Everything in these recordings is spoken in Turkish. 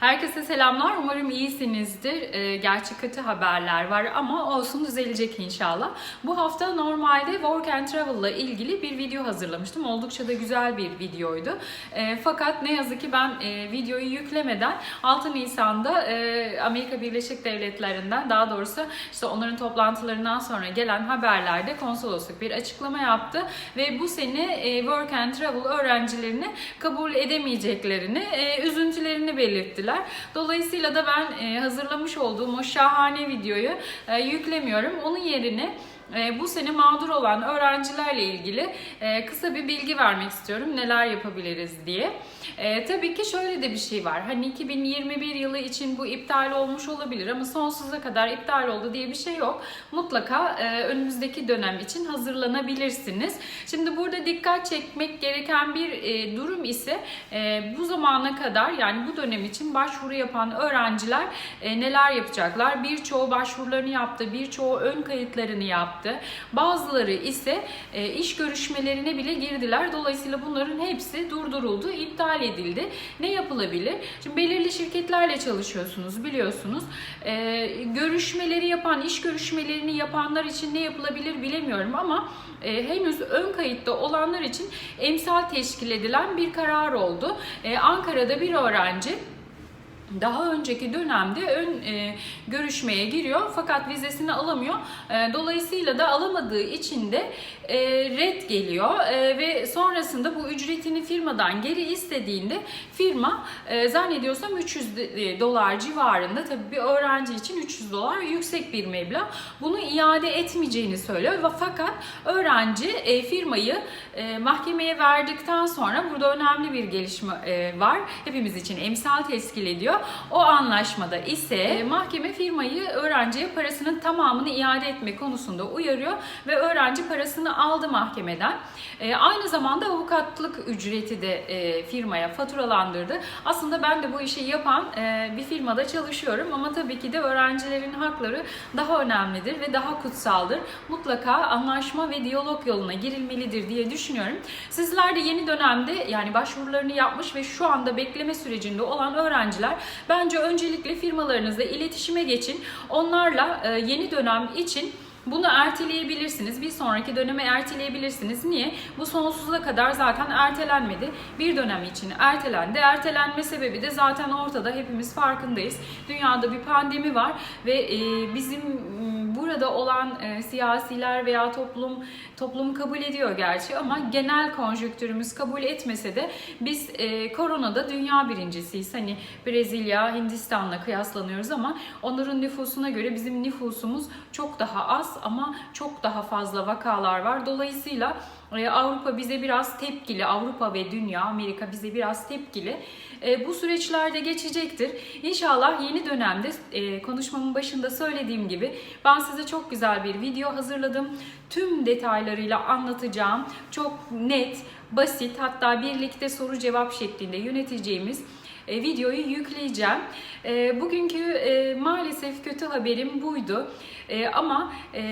Herkese selamlar. Umarım iyisinizdir. Ee, gerçi kötü haberler var ama olsun düzelecek inşallah. Bu hafta normalde Work and Travel ile ilgili bir video hazırlamıştım. Oldukça da güzel bir videoydu. Ee, fakat ne yazık ki ben e, videoyu yüklemeden 6 Nisan'da e, Amerika Birleşik Devletleri'nden daha doğrusu işte onların toplantılarından sonra gelen haberlerde konsolosluk bir açıklama yaptı ve bu sene e, Work and Travel öğrencilerini kabul edemeyeceklerini, üzüntülerini belirttiler. Dolayısıyla da ben e, hazırlamış olduğum o şahane videoyu e, yüklemiyorum. Onun yerine bu sene mağdur olan öğrencilerle ilgili e, kısa bir bilgi vermek istiyorum. Neler yapabiliriz diye. E, tabii ki şöyle de bir şey var. Hani 2021 yılı için bu iptal olmuş olabilir ama sonsuza kadar iptal oldu diye bir şey yok. Mutlaka e, önümüzdeki dönem için hazırlanabilirsiniz. Şimdi burada dikkat çekmek gereken bir e, durum ise bu zamana kadar yani bu dönem için başvuru yapan öğrenciler neler yapacaklar? Birçoğu başvurularını yaptı, birçoğu ön kayıtlarını yaptı. Bazıları ise e, iş görüşmelerine bile girdiler. Dolayısıyla bunların hepsi durduruldu, iptal edildi. Ne yapılabilir? Şimdi belirli şirketlerle çalışıyorsunuz biliyorsunuz. E, görüşmeleri yapan, iş görüşmelerini yapanlar için ne yapılabilir bilemiyorum ama e, henüz ön kayıtta olanlar için emsal teşkil edilen bir karar oldu. E, Ankara'da bir öğrenci daha önceki dönemde ön e, görüşmeye giriyor fakat vizesini alamıyor. E, dolayısıyla da alamadığı için de e, red geliyor e, ve sonrasında bu ücretini firmadan geri istediğinde firma e, zannediyorsam 300 de- dolar civarında tabii bir öğrenci için 300 dolar yüksek bir meblağ. Bunu iade etmeyeceğini söylüyor ve fakat öğrenci e, firmayı e, mahkemeye verdikten sonra burada önemli bir gelişme e, var. Hepimiz için emsal teşkil ediyor. O anlaşmada ise e, mahkeme firmayı öğrenciye parasının tamamını iade etme konusunda uyarıyor ve öğrenci parasını aldı mahkemeden. E, aynı zamanda avukatlık ücreti de e, firmaya faturalandırdı. Aslında ben de bu işi yapan bir firmada çalışıyorum ama tabii ki de öğrencilerin hakları daha önemlidir ve daha kutsaldır. Mutlaka anlaşma ve diyalog yoluna girilmelidir diye düşünüyorum. Sizler de yeni dönemde yani başvurularını yapmış ve şu anda bekleme sürecinde olan öğrenciler bence öncelikle firmalarınızla iletişime geçin. Onlarla e, yeni dönem için bunu erteleyebilirsiniz. Bir sonraki döneme erteleyebilirsiniz. Niye? Bu sonsuza kadar zaten ertelenmedi. Bir dönem için ertelendi. Ertelenme sebebi de zaten ortada. Hepimiz farkındayız. Dünyada bir pandemi var ve e, bizim m, burada olan e, siyasiler veya toplum toplum kabul ediyor gerçi ama genel konjonktürümüz kabul etmese de biz e, koronada dünya birincisiyiz. Hani Brezilya, Hindistan'la kıyaslanıyoruz ama onların nüfusuna göre bizim nüfusumuz çok daha az ama çok daha fazla vakalar var. Dolayısıyla Avrupa bize biraz tepkili, Avrupa ve dünya, Amerika bize biraz tepkili. E, bu süreçlerde geçecektir. İnşallah yeni dönemde e, konuşmamın başında söylediğim gibi ben size çok güzel bir video hazırladım. Tüm detaylarıyla anlatacağım. Çok net, basit hatta birlikte soru cevap şeklinde yöneteceğimiz e, videoyu yükleyeceğim. E, bugünkü e, maalesef kötü haberim buydu. Ama e,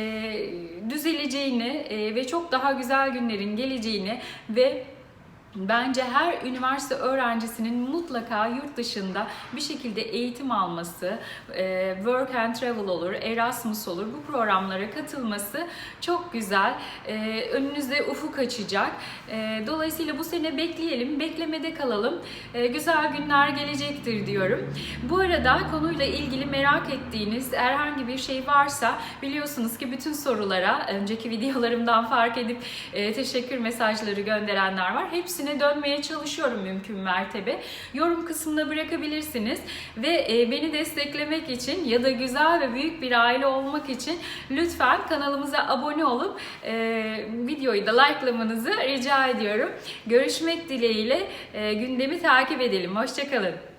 düzeleceğini ve çok daha güzel günlerin geleceğini ve Bence her üniversite öğrencisinin mutlaka yurt dışında bir şekilde eğitim alması, e, work and travel olur, Erasmus olur bu programlara katılması çok güzel. E, Önünüzde ufuk açacak. E, Dolayısıyla bu sene bekleyelim, beklemede kalalım. Güzel günler gelecektir diyorum. Bu arada konuyla ilgili merak ettiğiniz herhangi bir şey varsa biliyorsunuz ki bütün sorulara önceki videolarımdan fark edip teşekkür mesajları gönderenler var. Hepsine dönmeye çalışıyorum mümkün mertebe. Yorum kısmına bırakabilirsiniz ve e, beni desteklemek için ya da güzel ve büyük bir aile olmak için lütfen kanalımıza abone olup e, videoyu da likelamanızı rica ediyorum. Görüşmek dileğiyle e, gündemi takip edelim. Hoşçakalın.